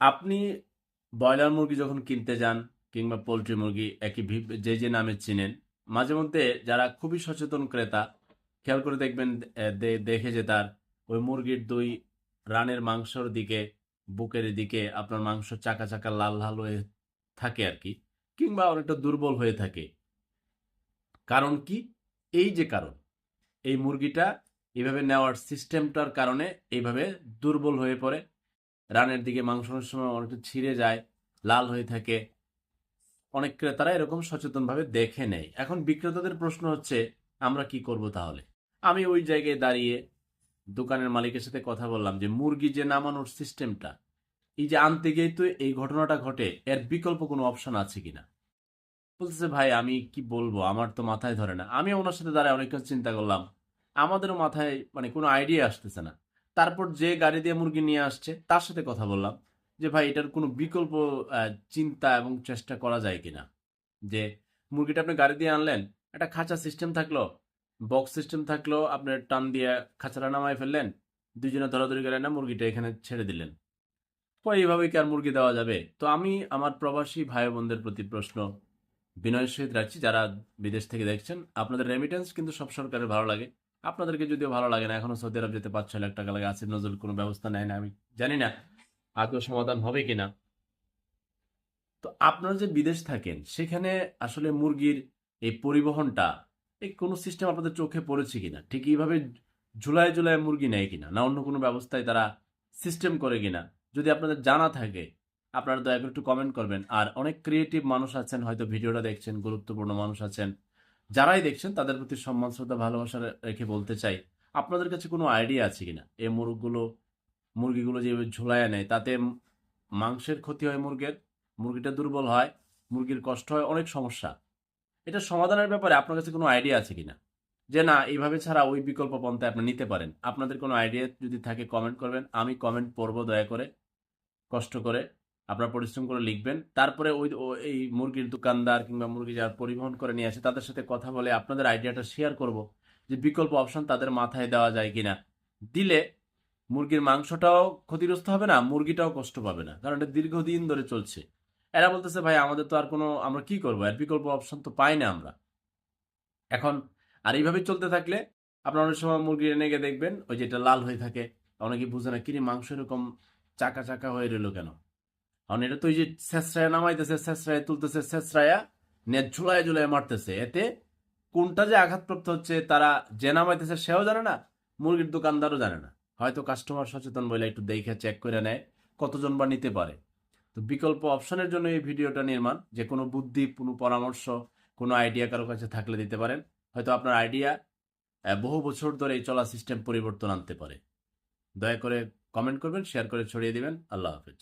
আপনি ব্রয়লার মুরগি যখন কিনতে যান কিংবা পোলট্রি মুরগি, একই যে যে নামে চিনেন, মাঝে মধ্যে যারা খুবই সচেতন ক্রেতা, খেয়াল করে দেখবেন দেখে যে তার ওই মুরগির দুই রানের মাংসর দিকে, বুকের দিকে আপনার মাংস চাকা চাকা লাল লাল হয়ে থাকে আর কি, কিংবা অনেকটা দুর্বল হয়ে থাকে। কারণ কি? এই যে কারণ, এই মুরগিটা এইভাবে নেওয়ার সিস্টেমটার কারণে এইভাবে দুর্বল হয়ে পড়ে রানের দিকে মাংস অনেক সময় অনেকটা ছিঁড়ে যায়, লাল হয়ে থাকে। অনেক ক্রেতারা এরকম সচেতনভাবে দেখে নেয়। এখন বিক্রেতাদের প্রশ্ন হচ্ছে, আমরা কি করব তাহলে? আমি ওই জায়গায় দাঁড়িয়ে দোকানের মালিকের সাথে কথা বললাম যে, মুরগি যে নামানোর সিস্টেমটা, এই যে আনতে গিয়ে তো এই ঘটনাটা ঘটে, এর বিকল্প কোনো অপশন আছে কিনা? বলতেছে, ভাই, আমি কি বলব? আমার তো মাথায় ধরে না। আমি ওনার সাথে দাঁড়ায় অনেকক্ষণ চিন্তা করলাম। আমাদেরও মাথায় মানে কোনো আইডিয়া আসতেছে না। তারপর যে গাড়ি দিয়ে মুরগি নিয়ে আসছে, তার সাথে কথা বললাম যে, ভাই, এটার কোনো বিকল্প চিন্তা এবং চেষ্টা করা যায় কিনা? যে, মুরগিটা আপনি গাড়ি দিয়ে আনলেন, একটা খাঁচা সিস্টেম থাকল বক্স সিস্টেম থাকল আপনার টান দিয়ে খাঁচাটা নামায় ফেললেন দুজনে ধরাধরি গেলেন না মুরগিটা এখানে ছেড়ে দিলেন। পরে এইভাবে কি আর মুরগি দেওয়া যাবে? তো আমি, আমার প্রবাসী ভাই বোনদের প্রতি প্রশ্ন বিনয়ের সহিত রাখছি। যারা বিদেশ থেকে দেখছেন, আপনাদের রেমিটেন্স কিন্তু সব সরকারের ভালো লাগে। আপনাদেরকে যদিও ভালো লাগে না, এখনও সৌদি আরব যেতে পাঁচ ছয় লাখ টাকা লাগে আসিফ নজরুল কোনো ব্যবস্থা নেয় না, আমি জানি না আদৌ সমাধান হবে কিনা। তো আপনারা যে বিদেশ থাকেন, সেখানে আসলে মুরগির এই পরিবহনটা, এই কোনো সিস্টেম আপনাদের চোখে পড়েছে কিনা? ঠিক এইভাবে ঝুলায় ঝুলায় মুরগি নেয় কিনা? না অন্য কোনো ব্যবস্থায় তারা সিস্টেম করে কিনা? যদি আপনাদের জানা থাকে, আপনারা দয়া করে একটু কমেন্ট করবেন। আর অনেক ক্রিয়েটিভ মানুষ আছেন, হয়তো ভিডিওটা দেখছেন, গুরুত্বপূর্ণ মানুষ আছেন। যারাই দেখছেন, তাদের প্রতি সম্মান, শ্রদ্ধা, ভালোবাসা রেখে বলতে চাই, আপনাদের কাছে কোনো আইডিয়া আছে কিনা? এই মুরগগুলো, মুরগিগুলো যেভাবে ঝোলায় নেয় তাতে মাংসের ক্ষতি হয় মুরগের, মুরগিটা দুর্বল হয়, মুরগির কষ্ট হয়, অনেক সমস্যা। এটা সমাধানের ব্যাপারে আপনার কাছে কোনো আইডিয়া আছে কিনা? যে না, এইভাবে ছাড়া ওই বিকল্প পন্থায় আপনি নিতে পারেন। আপনাদের কোনো আইডিয়া যদি থাকে কমেন্ট করবেন। আমি কমেন্ট পড়ব দয়া করে, কষ্ট করে। আপনার পরিশ্রম করে লিখবেন। তারপরে ওই এই মুরগির দোকানদার কিংবা মুরগি যারা পরিবহন করে নিয়ে আসে, তাদের সাথে কথা বলে আপনাদের আইডিয়াটা শেয়ার করব যে বিকল্প অপশন তাদের মাথায় দেওয়া যায় কিনা। দিলে মুরগির মাংসটাও ক্ষতিগ্রস্ত হবে না, মুরগিটাও কষ্ট পাবে না, কারণ এটা দীর্ঘদিন ধরে চলছে। এরা বলতেছে, ভাই, আমাদের তো আর কোনো, আমরা কি করব? এর বিকল্প অপশন তো পাই না আমরা। এখন, আর এইভাবে চলতে থাকলে আপনার অনেক সময় মুরগি এনে গিয়ে দেখবেন, ওই যেটা লাল হয়ে থাকে, অনেকে বুঝে না কিনি মাংস এরকম চাকা চাকা হয়ে রইল কেন? কারণ এটা তো ওই যে শেষরায় নামাইতেছে, শেষরায় তুলতেছে, শেষরায়া নিয়ে ঝুলায় ঝুলায় মারতেছে। এতে কোনটা যে আঘাতপ্রাপ্ত হচ্ছে তারা যে নামাইতেছে সেও জানে না, মুরগির দোকানদারও জানে না। হয়তো কাস্টমার সচেতন বলে একটু দেখে চেক করে নেয় কতজন বা নিতে পারে। তো বিকল্প অপশনের জন্য এই ভিডিওটা নির্মাণ, যে কোনো বুদ্ধি, কোনো পরামর্শ, কোনো আইডিয়া কারও কাছে থাকলে দিতে পারেন। হয়তো আপনার আইডিয়া বহু বছর ধরে এই চলা সিস্টেম পরিবর্তন আনতে পারে। দয়া করে কমেন্ট করবেন শেয়ার করে ছড়িয়ে দিবেন। আল্লাহ হাফেজ।